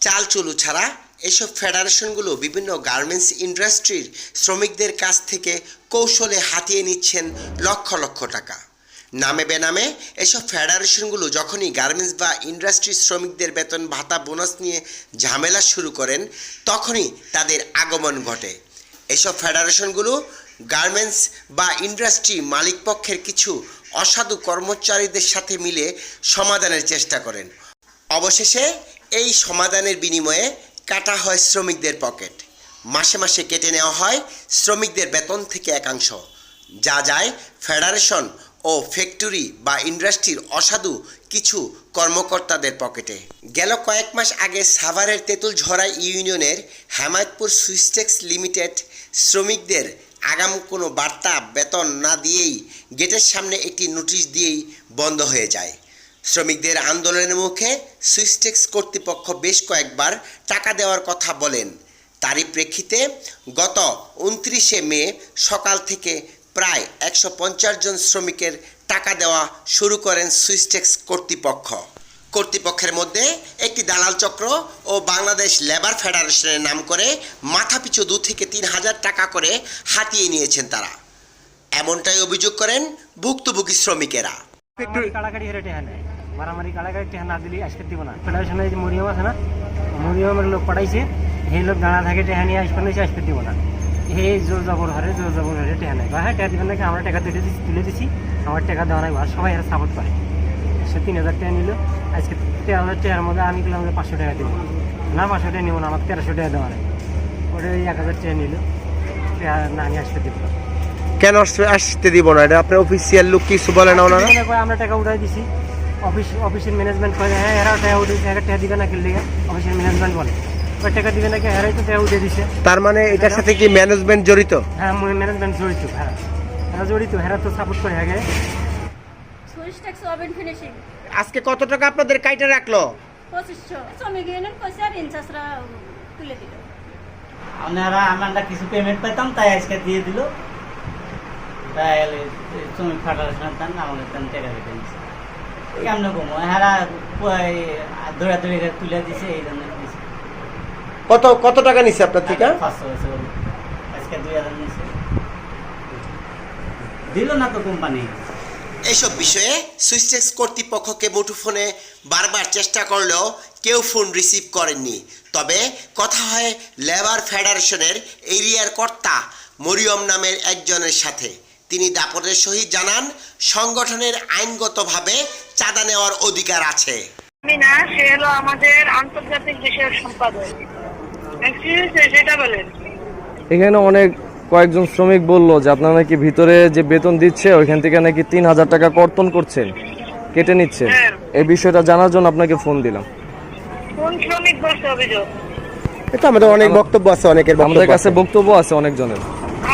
চালচুলু ছাড়া এসব ফেডারেশনগুলো বিভিন্ন গার্মেন্টস ইন্ডাস্ট্রির শ্রমিকদের কাছ থেকে কৌশলে হাতিয়ে নিচ্ছেন লক্ষ লক্ষ টাকা। নামে বেনামে এসব ফেডারেশনগুলো যখনই গার্মেন্টস বা ইন্ডাস্ট্রির শ্রমিকদের বেতন, ভাতা, বোনাস নিয়ে ঝামেলা শুরু করেন, তখনই তাদের আগমন ঘটে। এসব ফেডারেশনগুলো গার্মেন্টস বা ইন্ডাস্ট্রি মালিকপক্ষের কিছু অসাধু কর্মচারীদের সাথে মিলে সমাধানের চেষ্টা করেন। অবশেষে এই সমাধানের বিনিময়ে কাটা হয় শ্রমিকদের পকেট। মাসে মাসে কেটে নেওয়া হয় শ্রমিকদের বেতন থেকে একাংশ। যা যায় ফেডারেশন ও ফ্যাক্টরি বা ইন্ডাস্ট্রির অসাধু কিছু কর্মকর্তাদের পকেটে। গেল কয়েক মাস আগে সাভারের তেঁতুলঝরা ইউনিয়নের হেমায়তপুর সুইস্টেক্স লিমিটেড শ্রমিকদের আগাম কোনো বার্তা, বেতন না দিয়েই গেটের সামনে একটি নোটিশ দিয়েই বন্ধ হয়ে যায়। শ্রমিকদের আন্দোলনের মুখে সুইস্টেক্স কর্তৃপক্ষ বেশ কয়েকবার টাকা দেওয়ার কথা বলেন। তারই প্রেক্ষিতে গত উনত্রিশে মে সকাল থেকে প্রায় একশো পঞ্চাশ জন শ্রমিকের টাকা দেওয়া শুরু করেন সুইস্টেক্স কর্তৃপক্ষ। কর্তৃপক্ষের মধ্যে একটি দালাল চক্র ও বাংলাদেশ লেবার ফেডারেশনের নাম করে মাথাপিছু দু থেকে তিন হাজার টাকা করে হাতিয়ে নিয়েছেন তারা। এমনটাই অভিযোগ করেন ভুক্তভোগী শ্রমিকেরা। মারামারি কাড়াকাড়ি টেহা না দিলে আসতে দিব না। ফেডারেশনে যে মরিয়ম আছে না মরিয়মের লোক পাঠাইছে সেই লোক দাঁড়া থাকে টেহা নিয়ে আসবে না আসতে দিব না। হে জোর জবর হারে জোর জবর হারে টেহা নেয়। বা হ্যাঁ টেহা দিবেন নাকি? আমরা টাকা তুলে দিচ্ছি তুলে দিচ্ছি আমার টাকা দেওয়া নাই সবাই এরা সাপোর্ট করে। সে তিন হাজার টাকা নিল। আজকে তেরো হাজার টাকার মধ্যে আমি গেলাম পাঁচশো টাকা দিব। না পাঁচশো টাকা নিব না আমার তেরোশো টাকা দেওয়া নাই। ওটা ওই এক হাজার টাকা নিল। না নিয়ে আসতে দিব না। কেন আসতে- দিব না? এটা আপনার অফিসিয়াল লোক কিছু বলে না ওনারা? আমরা টাকা উঠাই দিছি। অফিস অফিসের ম্যানেজমেন্ট কয় হ্যাঁ এরা টাকা উঠে এরা টাকা দিবে না কিনলে অফিসের ম্যানেজমেন্ট বলে। ওই টাকা দিবে নাকি এরাই তো টাকা উঠে দিছে। তার মানে এটার সাথে কি ম্যানেজমেন্ট জড়িত? হ্যাঁ ম্যানেজমেন্ট জড়িত হ্যাঁ। এরা জড়িত এরা তো সাপোর্ট করে আগে। আজকে কত টাকা আপনাদের কাইটা রাখল? আপনারা আমরা কিছু পেমেন্ট পেতাম তাই আজকে দিয়ে দিল। তাই শ্রমিক ফেডারেশনের দান আমাদের টাকা দিচ্ছে কেমন কমো হারা দৌড়াদৌড়ি তুলে দিছে এই জন্য কত কত টাকা নিছে আপনার থেকে পাঁচশো হয়েছে ওর। আজকে দুই হাজার নিছে। দিল না তো কোম্পানি? এসব বিষয়ে সুইচটেক্স কর্তৃপক্ষকে মুঠোফোনে বারবার চেষ্টা করলেও কেউ ফোন রিসিভ করেননি। তবে কথা হয় লেবার ফেডারেশনের এরিয়ার কর্তা মরিয়ম নামের একজনের সাথে। তিনি দাপটের সহিত জানান সংগঠনের আইনগতভাবে চাঁদা নেওয়ার অধিকার আছে। আমি না সে হলো আমাদের আন্তর্জাতিক বিষয়ের সম্পাদক। সেটা বলেন। এখানে অনেক কয়েকজন শ্রমিক বলল যে আপনারা নাকি ভিতরে যে বেতন দিচ্ছে ওইখান থেকে নাকি তিন হাজার টাকা কর্তন করছেন কেটে নিচ্ছেন। হ্যাঁ। এই বিষয়টা জানার জন্য আপনাকে ফোন দিলাম। কোন শ্রমিক বলছে অভিযোগ? এটা আমাদের অনেক বক্তব্য আছে অনেকের আমাদের বক্তব্য কাছে আছে। বক্তব্য আছে অনেকজনের।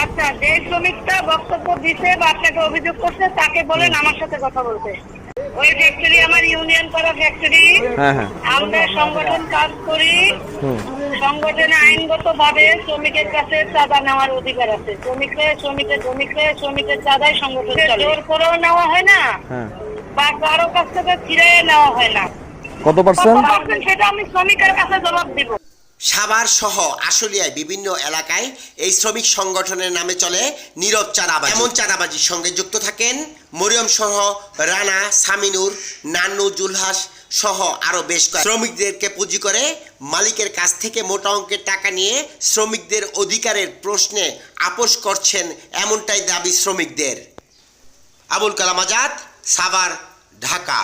আচ্ছা যে শ্রমিকটা বক্তব্য দিছে বা আপনাকে অভিযোগ করছে তাকে বলেন আমার সাথে কথা বলতে। ওই ফ্যাক্টরি আমার ইউনিয়ন করা ফ্যাক্টরি হ্যাঁ হ্যাঁ। আমরা সংগঠন কাজ করি। সংগঠনে আইনগত ভাবে শ্রমিকের কাছে চাঁদা নেওয়ার অধিকার আছে। শ্রমিকরা শ্রমিকের শ্রমিকরা শ্রমিকের চাঁদায় সংগঠন জোর করেও নেওয়া হয় না হ্যাঁ। বা কারও কাছ থেকে ফিরে নেওয়া হয় না। কত পার্সেন্ট সেটা আমি শ্রমিকের কাছে জবাব দিব। সাভার সহ আশুলিয়ায় বিভিন্ন এলাকায় এই শ্রমিক সংগঠনের নামে চলে নীরব চাঁদাবাজি। এমন চাঁদাবাজির সঙ্গে যুক্ত থাকেন মরিয়ম সহ রানা, সামিনুর নান্নু জুলহাস সহ আরও বেশ কয়েক। শ্রমিকদেরকে পুঁজি করে মালিকের কাছ থেকে মোটা অঙ্কের টাকা নিয়ে শ্রমিকদের অধিকারের প্রশ্নে আপোষ করছেন এমনটাই দাবি শ্রমিকদের। আবুল কালাম আজাদ, সাভার, ঢাকা।